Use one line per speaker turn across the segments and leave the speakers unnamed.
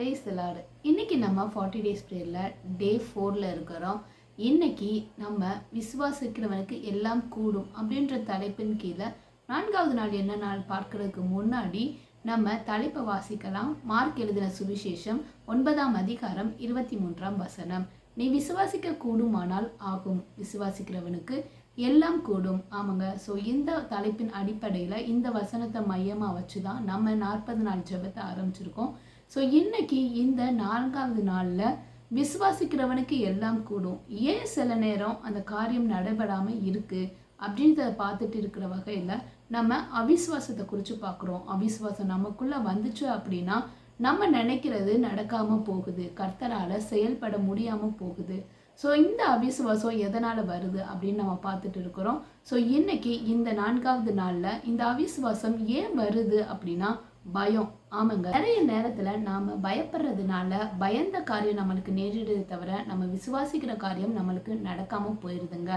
Place எல்லாரு இன்னைக்கு நம்ம ஃபார்ட்டி டேஸ் ப்ரேயரில் டே ஃபோரில் இருக்கிறோம். இன்னைக்கு நம்ம விசுவாசிக்கிறவனுக்கு எல்லாம் கூடும் அப்படின்ற தலைப்பின் கீழே நான்காவது நாள் என்ன நாள் பார்க்கறதுக்கு முன்னாடி நம்ம தலைப்பை வாசிக்கலாம். மார்க் எழுதின சுவிசேஷம் ஒன்பதாம் அதிகாரம் இருபத்தி மூன்றாம் வசனம். நீ விசுவாசிக்க கூடுமானால் ஆகும். விசுவாசிக்கிறவனுக்கு எல்லாம் கூடும். ஆமாங்க. ஸோ இந்த தலைப்பின் அடிப்படையில் இந்த வசனத்தை மையமாக வச்சு தான் நம்ம நாற்பது நாள் ஜெபத்தை ஆரம்பிச்சிருக்கோம். ஸோ இன்னைக்கு இந்த நான்காவது நாளில் விசுவாசிக்கிறவனுக்கு எல்லாம் கூடும். ஏன் சில நேரம் அந்த காரியம் நடைபெறாமல் இருக்குது அப்படின்றத பார்த்துட்டு இருக்கிற வகையில் நம்ம அவிஸ்வாசத்தை குறித்து பார்க்குறோம். அவிஸ்வாசம் நமக்குள்ளே வந்துச்சு அப்படின்னா நம்ம நினைக்கிறது நடக்காமல் போகுது. கர்த்தரால் செயல்பட முடியாமல் போகுது. ஸோ இந்த அவிசுவாசம் எதனால் வருது அப்படின்னு நம்ம பார்த்துட்டு இருக்கிறோம். ஸோ இன்னைக்கு இந்த நான்காவது நாளில் இந்த அவிசுவாசம் ஏன் வருது அப்படின்னா பயம். ஆமாங்க. நிறைய நேரத்தில் நாம் பயப்படுறதுனால பயந்த காரியம் நம்மளுக்கு நேரிடுறதை தவிர நம்ம விசுவாசிக்கிற காரியம் நம்மளுக்கு நடக்காமல் போயிடுதுங்க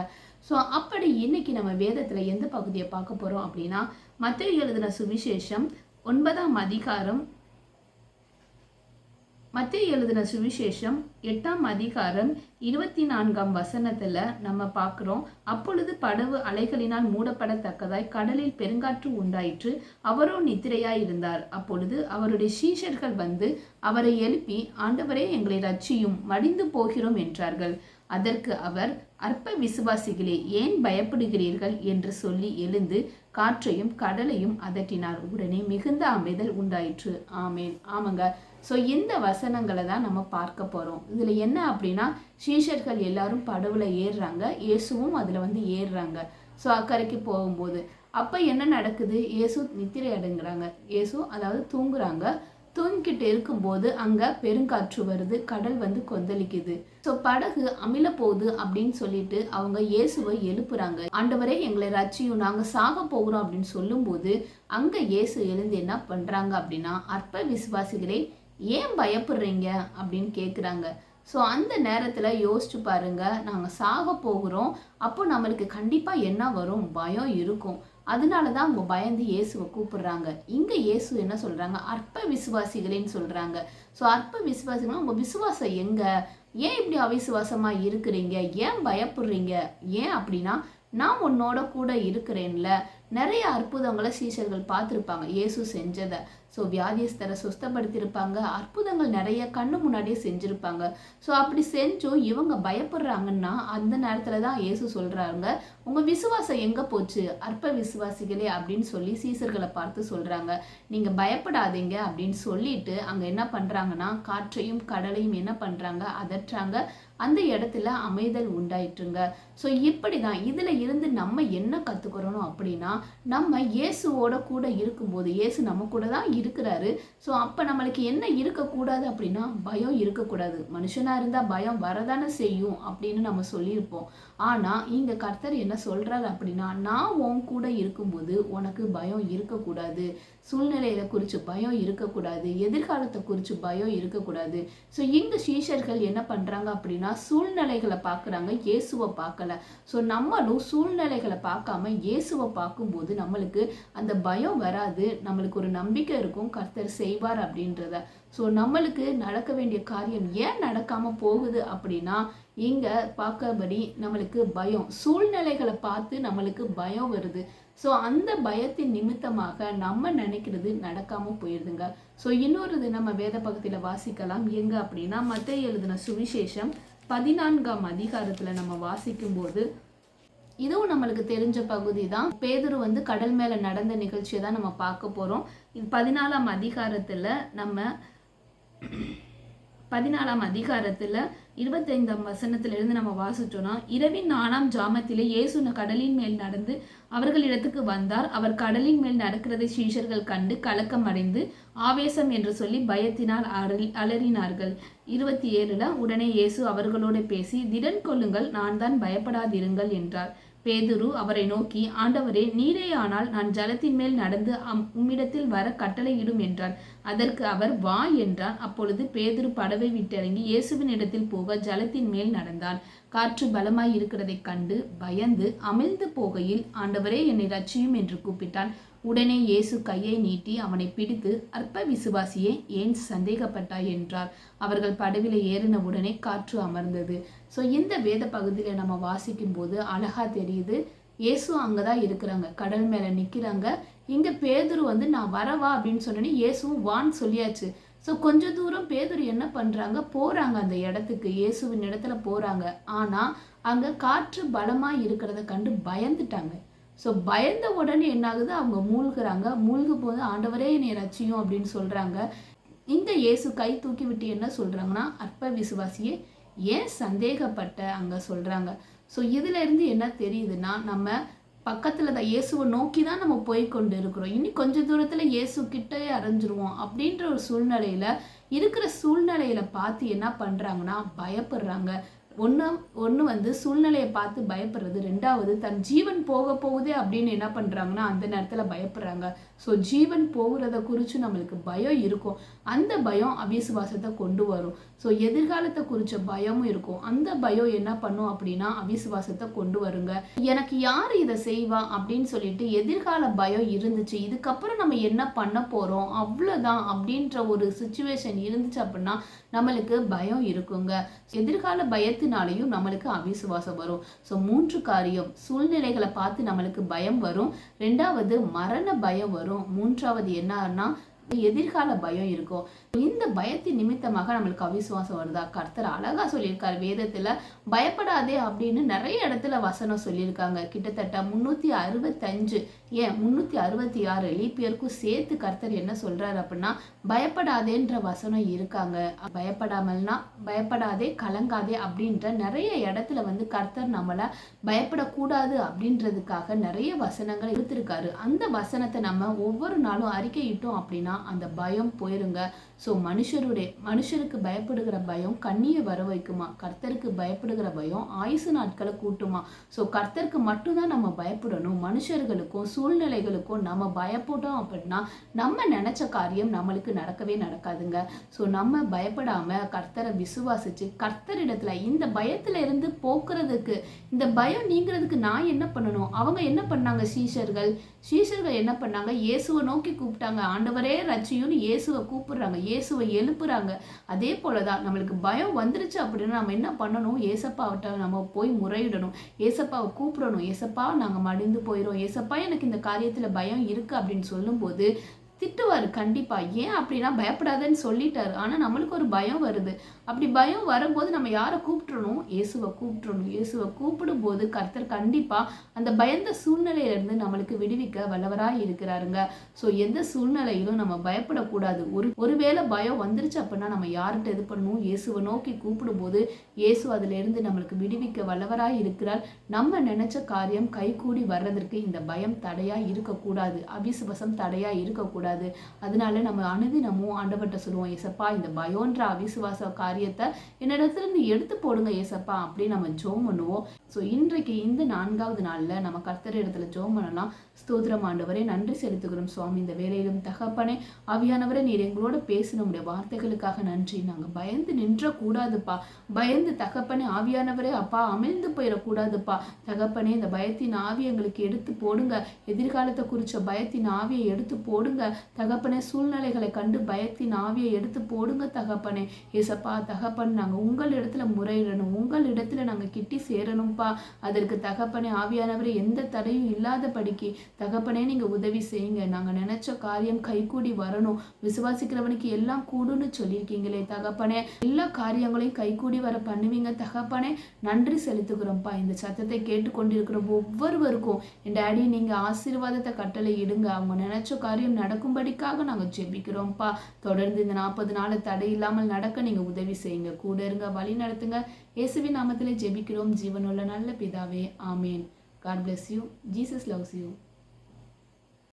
ஸோ அப்படி இன்னைக்கு நம்ம வேதத்தில் எந்த பகுதியை பார்க்க போகிறோம் அப்படின்னா மத்திய எழுதின சுவிசேஷம் ஒன்பதாம் அதிகாரம் மத்திய எழுதின சுவிசேஷம் எட்டாம் அதிகாரம் இருபத்தி நான்காம் வசனத்துல நம்ம பார்க்குறோம். அப்பொழுது படவு அலைகளினால் மூடப்படத்தக்கதாய் கடலில் பெருங்காற்று உண்டாயிற்று அவரோ நித்திரையாய் இருந்தார் அப்பொழுது அவருடைய சீஷர்கள் வந்து அவரை எழுப்பி ஆண்டவரே எங்களை ரட்சியும் மடிந்து போகிறோம் என்றார்கள். அதற்கு அவர் அற்ப விசுவாசிகளே ஏன் பயப்படுகிறீர்கள்? என்று சொல்லி எழுந்து காற்றையும் கடலையும் அதட்டினார். உடனே மிகுந்த அமைதல் உண்டாயிற்று. ஆமேன். ஆமாங்க. ஸோ இந்த வசனங்களை தான் நம்ம பார்க்க போகிறோம் இதில் என்ன அப்படின்னா சீஷர்கள் எல்லாரும் படவுல ஏறுறாங்க. இயேசுவும் அதில் வந்து ஏறுறாங்க. ஸோ அக்கறைக்கு போகும்போது அப்போ என்ன நடக்குது? இயேசு நித்திரை அடைங்கிறாங்க இயேசு அதாவது தூங்குறாங்க. தூங்கிட்டு இருக்கும்போது அங்கே பெருங்காற்று வருது. கடல் வந்து கொந்தளிக்குது. ஸோ படகு அமில போகுது அப்படின்னு சொல்லிட்டு அவங்க இயேசுவை எழுப்புறாங்க. ஆண்டவரே எங்களை ரட்சியும். நாங்கள் சாக போகிறோம் அப்படின்னு சொல்லும்போது அங்கே இயேசு எழுந்து என்ன பண்ணுறாங்க அப்படின்னா அற்ப விசுவாசிகளே ஏன் பயப்படுறீங்க? அப்படின்னு கேட்குறாங்க ஸோ அந்த நேரத்தில் யோசிச்சு பாருங்கள் நாங்கள் சாக போகிறோம். அப்போ நம்மளுக்கு கண்டிப்பாக என்ன வரும்? பயம் இருக்கும். அதனால தான் அவங்க பயந்து இயேசுவை கூப்பிடுறாங்க. இங்கே இயேசு என்ன சொல்கிறாங்க அற்ப விசுவாசிகளேன்னு சொல்கிறாங்க ஸோ அற்ப விசுவாசிகள் உங்கள் விசுவாசம் எங்கே? ஏன் இப்படி அவிசுவாசமாக இருக்கிறீங்க? ஏன் பயப்படுறீங்க? ஏன் அப்படின்னா நான் உன்னோட கூட இருக்கிறேன்ல. நிறைய அற்புதங்களை சீஷர்கள் பார்த்துருப்பாங்க. இயேசு செஞ்சதை. ஸோ வியாதியஸ்தரை சுஸ்தப்படுத்தியிருப்பாங்க. அற்புதங்கள் நிறைய கண்ணு முன்னாடியே செஞ்சுருப்பாங்க. ஸோ அப்படி செஞ்சும் இவங்க பயப்படுறாங்கன்னா அந்த நேரத்தில் தான் இயேசு சொல்கிறாங்க உங்கள் விசுவாசம் எங்கே போச்சு? அற்ப விசுவாசிகளே அப்படின்னு சொல்லி சீசர்களை பார்த்து சொல்கிறாங்க நீங்கள் பயப்படாதீங்க அப்படின்னு சொல்லிட்டு அங்கே என்ன பண்ணுறாங்கன்னா காற்றையும் கடலையும் என்ன பண்ணுறாங்க அதற்றாங்க. அந்த இடத்துல அமைதல் உண்டாயிட்டுருங்க ஸோ இப்படி தான் இதில் இருந்து நம்ம என்ன கற்றுக்கிறோம் அப்படின்னா நம்ம இயேசுவோட கூட இருக்கும்போது இயேசு நம்ம கூட தான் இருக்கிறாரு. ஸோ அப்போ நம்மளுக்கு என்ன இருக்கக்கூடாது அப்படின்னா பயம் இருக்கக்கூடாது. மனுஷனாக இருந்தால் பயம் வரதானே செய்யும் அப்படின்னு நம்ம சொல்லியிருப்போம். ஆனால் இங்கே கர்த்தர் என்ன சொல்கிறாரு அப்படின்னா நான் உன் கூட இருக்கும்போது உனக்கு பயம் இருக்கக்கூடாது. சூழ்நிலையில குறித்து பயம் இருக்கக்கூடாது. எதிர்காலத்தை குறித்து பயம் இருக்கக்கூடாது. ஸோ இங்கே சீஷர்கள் என்ன பண்ணுறாங்க அப்படின்னா சூழ்நிலைகளை பார்க்குறாங்க இயேசுவை பார்க்கல. ஸோ நம்மளும் சூழ்நிலைகளை பார்க்காம இயேசுவை போது நம்மளுக்கு அந்த பயம் வராது நம்மளுக்கு ஒரு நம்பிக்கை இருக்கும் கர்த்தர் செய்வார் அப்படின்றத. ஸோ நம்மளுக்கு நடக்க வேண்டிய காரியம் ஏன் நடக்காமல் போகுது அப்படின்னா இங்கே பார்க்கபடி நம்மளுக்கு பயம். சூழ்நிலைகளை பார்த்து நம்மளுக்கு பயம் வருது. ஸோ அந்த பயத்தின் நிமித்தமாக நம்ம நினைக்கிறது நடக்காமல் போயிடுதுங்க ஸோ இன்னொரு இது நம்ம வேத பக்கத்தில் வாசிக்கலாம். எங்கே அப்படின்னா மற்ற எழுதின சுவிசேஷம் பதினான்காம் அதிகாரத்தில் நம்ம வாசிக்கும்போது இதுவும் நம்மளுக்கு தெரிஞ்ச பகுதி தான் பேதுரு வந்து கடல் மேலே நடந்த நிகழ்ச்சியை தான் நம்ம பார்க்க போகிறோம் இது பதினாலாம் அதிகாரத்தில் நம்ம பதினாலாம் அதிகாரத்தில் இருபத்தைந்தாம் வசனத்திலிருந்து நம்ம வாசிச்சோம்னா இரவின் நாலாம் ஜாமத்திலே இயேசு கடலின் மேல் நடந்து அவர்களிடத்துக்கு வந்தார். அவர் கடலின் மேல் நடக்கிறதை சீஷர்கள் கண்டு கலக்கம் அடைந்து ஆவேசம் என்று சொல்லி பயத்தினால் அலறி அலறினார்கள். இருபத்தி ஏழுல உடனே இயேசு அவர்களோடு பேசி திடன் கொள்ளுங்கள் நான் தான் பயப்படாதிருங்கள் என்றார். பேதுரு அவரை நோக்கி ஆண்டவரே நீரே ஆனால் நான் ஜலத்தின் மேல் நடந்து அம் உம்மிடத்தில் வர கட்டளையிடும் என்றார் அதற்கு அவர் வா என்றார் அப்பொழுது பேதுரு படவை விட்டிறங்கி இயேசுவின் இடத்தில் போக ஜலத்தின் மேல் நடந்தான். காற்று பலமாய் இருக்கிறதைக் கண்டு பயந்து அமிழ்ந்து போகையில் ஆண்டவரே என்னை ரட்சியும் என்று கூப்பிட்டான். உடனே இயேசு கையை நீட்டி அவனை பிடித்து அற்ப விசுவாசியே ஏன் சந்தேகப்பட்டாய்? என்றார். அவர்கள் படவில ஏறின உடனே காற்று அமர்ந்தது. ஸோ இந்த வேத பகுதியில் நம்ம வாசிக்கும் போது அழகா தெரியுது. இயேசு அங்கே தான் இருக்கிறாங்க. கடல் மேலே நிற்கிறாங்க இங்கே பேதுரு வந்து நான் வரவா? அப்படின்னு சொன்னோன்னே இயேசுவும் வான்னு சொல்லியாச்சு. ஸோ கொஞ்ச தூரம் பேதுரு என்ன பண்ணுறாங்க போகிறாங்க அந்த இடத்துக்கு. இயேசுவின் இடத்துல போகிறாங்க ஆனால் அங்கே காற்று பலமாக இருக்கிறத கண்டு பயந்துட்டாங்க. ஸோ பயந்த உடனே என்னாகுது? அவங்க மூழ்கிறாங்க. மூழ்கு போது ஆண்டவரே என்னை ரச்சியும் அப்படின்னு சொல்கிறாங்க இந்த இயேசு கை தூக்கி விட்டு என்ன சொல்கிறாங்கன்னா அற்ப விசுவாசியே ஏன் சந்தேகப்பட்ட? அங்கே சொல்கிறாங்க ஸோ இருந்து என்ன தெரியுதுன்னா நம்ம பக்கத்தில் தான் இயேசுவை நோக்கி தான் நம்ம போய் கொண்டு இருக்கிறோம் இனி கொஞ்ச தூரத்தில் இயேசு கிட்டே அரைஞ்சிருவோம் அப்படின்ற ஒரு சூழ்நிலையில் இருக்கிற சூழ்நிலையில் பார்த்து என்ன பண்ணுறாங்கன்னா பயப்படுறாங்க. ஒன்று ஒன்று வந்து சூழ்நிலையை பார்த்து பயப்படுறது. ரெண்டாவது தன் ஜீவன் போக போகுதே அப்படின்னு என்ன பண்ணுறாங்கன்னா அந்த நேரத்தில் பயப்படுறாங்க. ஸோ ஜீவன் போகிறத குறித்து நம்மளுக்கு பயம் இருக்கும். அந்த பயம் அவிசுவாசத்தை கொண்டு வரும். ஸோ எதிர்காலத்தை குறித்த பயமும் இருக்கும். அந்த பயம் என்ன பண்ணும் அப்படின்னா அவிசுவாசத்தை கொண்டு வருங்க. எனக்கு யார் இதை செய்வா அப்படின்னு சொல்லிட்டு எதிர்கால பயம் இருந்துச்சு. இதுக்கப்புறம் நம்ம என்ன பண்ண போகிறோம் அவ்வளோதான் அப்படின்ற ஒரு சுச்சுவேஷன் இருந்துச்சு அப்படின்னா நம்மளுக்கு பயம் இருக்குங்க. எதிர்கால பயத்தினாலையும் நம்மளுக்கு அவிசுவாசம் வரும். ஸோ மூன்று காரியம். சூழ்நிலைகளை பார்த்து நம்மளுக்கு பயம் வரும். ரெண்டாவது மரண பயம் வரும். மூன்றாவது என்னன்னா எதிர்கால பயம் இருக்கும் இந்த பயத்தின் நிமித்தமாக நம்மளுக்கு அவிசுவாசம் வருதா? கர்த்தர் அழகா சொல்லியிருக்காரு வேதத்துல. பயப்படாதே அப்படின்னு நிறைய இடத்துல வசனம் சொல்லியிருக்காங்க. கிட்டத்தட்ட முன்னூத்தி அறுபத்தஞ்சு ஏன் முன்னூத்தி அறுபத்தி ஆறு லீப்பியருக்கும் சேர்த்து கர்த்தர் என்ன சொல்றாரு அப்படின்னா பயப்படாதேன்ற வசனம் இருக்காங்க. பயப்படாமல்னா பயப்படாதே கலங்காதே அப்படின்ற நிறைய இடத்துல வந்து கர்த்தர் நம்மளை பயப்படக்கூடாது அப்படின்றதுக்காக நிறைய வசனங்கள் எடுத்திருக்காரு அந்த வசனத்தை நம்ம ஒவ்வொரு நாளும் அறிக்கையிட்டோம் அப்படின்னா அந்த பயம் போயிருங்க. ஸோ மனுஷருடைய மனுஷருக்கு பயப்படுகிற பயம் கண்ணியை வர வைக்குமா? கர்த்தருக்கு பயப்படுகிற பயம் ஆயுசு நாட்களை கூட்டுமா? ஸோ கர்த்தருக்கு மட்டும்தான் நம்ம பயப்படணும். மனுஷர்களுக்கும் சூழ்நிலைகளுக்கும் நம்ம பயப்பட்டோம் அப்படின்னா நம்ம நினச்ச காரியம் நம்மளுக்கு நடக்கவே நடக்காதுங்க. ஸோ நம்ம பயப்படாமல் கர்த்தரை விசுவாசித்து கர்த்தரிடத்துல இந்த பயத்தில் இருந்து போக்குறதுக்கு இந்த பயம் நீங்கிறதுக்கு நான் என்ன பண்ணணும்? அவங்க என்ன பண்ணாங்க சீஷர்கள்? சீஷர்கள் என்ன பண்ணாங்க? இயேசுவை நோக்கி கூப்பிட்டாங்க. ஆண்டவரே ரச்சியும்னு இயேசுவை கூப்பிடுறாங்க. இயேசுவை எழுப்புறாங்க. அதே போல தான் நம்மளுக்கு பயம் வந்துருச்சு அப்படின்னா நம்ம என்ன பண்ணணும்? ஏசப்பாவிட்ட நம்ம போய் முறையிடணும். ஏசப்பாவை கூப்பிடணும். ஏசப்பா நாங்கள் மடிந்து போயிடும் ஏசப்பா எனக்கு இந்த காரியத்தில் பயம் இருக்குது அப்படின்னு சொல்லும்போது திட்டுவார் கண்டிப்பாக ஏன் அப்படின்னா பயப்படாதன்னு சொல்லிட்டாரு. ஆனால் நம்மளுக்கு ஒரு பயம் வருது. அப்படி பயம் வரும்போது நம்ம யாரை கூப்பிட்றணும் இயேசுவை கூப்பிட்றணும் இயேசுவை கூப்பிடும் போது கர்த்தர் கண்டிப்பாக அந்த பயந்த சூழ்நிலையிலேருந்து நம்மளுக்கு விடுவிக்க வல்லவராக இருக்கிறாருங்க. ஸோ எந்த சூழ்நிலையிலும் நம்ம பயப்படக்கூடாது. ஒரு ஒருவேளை பயம் வந்துருச்சு அப்படின்னா நம்ம யார்கிட்ட இது பண்ணணும்? இயேசுவை நோக்கி கூப்பிடும்போது இயேசு அதிலிருந்து நம்மளுக்கு விடுவிக்க வல்லவராக இருக்கிறார். நம்ம நினைச்ச காரியம் கைகூடி வர்றதற்கு இந்த பயம் தடையாக இருக்கக்கூடாது. அபிசுவசம் தடையாக இருக்கக்கூடாது. கூடாது அதனால நம்ம அனுதினமும் ஆண்டவர்கிட்ட சொல்லுவோம் ஏசப்பா இந்த பயோன்ற அவிசுவாச காரியத்தை என்னிடத்துல இருந்து எடுத்து போடுங்க ஏசப்பா அப்படின்னு நம்ம ஜோம் பண்ணுவோம். ஸோ இன்றைக்கு இந்த நான்காவது நாளில் நம்ம கர்த்தர் இடத்துல ஜோம் பண்ணலாம். ஸ்தோத்திரம் ஆண்டவரே நன்றி செலுத்துகிறோம் சுவாமி. இந்த வேலையிலும் தகப்பனே ஆவியானவரை நீர் எங்களோட பேசின நம்முடைய வார்த்தைகளுக்காக நன்றி. நாங்கள் பயந்து நின்றக்கூடாதுப்பா. பயந்து தகப்பனே ஆவியானவரே அப்பா அமிழ்ந்து போயிடக்கூடாதுப்பா. தகப்பனே இந்த பயத்தின் ஆவி எங்களுக்கு எடுத்து போடுங்க. எதிர்காலத்தை குறித்த பயத்தின் ஆவியை எடுத்து போடுங்க. தகப்பனே சூழ்நிலைகளை கண்டு பயத்தின் ஆவியை எடுத்து போடுங்க தகப்பனே. ஏசப்பா தகப்பன் நாங்கள் உங்கள் இடத்துல முறையிடணும். உங்கள் இடத்துல நாங்கள் கிட்டி சேரணும்ப்பா. அதற்கு தகப்பனே ஆவியானவர் எந்த தடையும் இல்லாதபடிக்கு தகப்பனே நீங்கள் உதவி செய்யுங்க. நாங்கள் நினைச்ச காரியம் கைகூடி வரணும். விசுவாசிக்கிறவனுக்கு எல்லாம் கூடுன்னு சொல்லியிருக்கீங்களே தகப்பனே. எல்லா காரியங்களையும் கைகூடி வர பண்ணுவீங்க தகப்பனே. நன்றி செலுத்துகிறோம்ப்பா. இந்த சத்தத்தை கேட்டுக்கொண்டிருக்கிற ஒவ்வொருவருக்கும் என் டேடி நீங்கள் ஆசீர்வாதத்தை கட்டளை இடுங்க. அவங்க நினைச்ச காரியம் நடக்கும்படிக்காக நாங்கள் ஜெபிக்கிறோம்ப்பா. தொடர்ந்து இந்த நாற்பது நாள் தடை இல்லாமல் நடக்க நீங்கள் உதவி செய்யுங்க. கூட இருங்க வழி நடத்துங்க. இயேசுவின் நாமத்தில் ஜெபிக்கிறோம். ஜீவனுள்ள நல்ல பிதாவே ஆமேன். God bless you Jesus loves you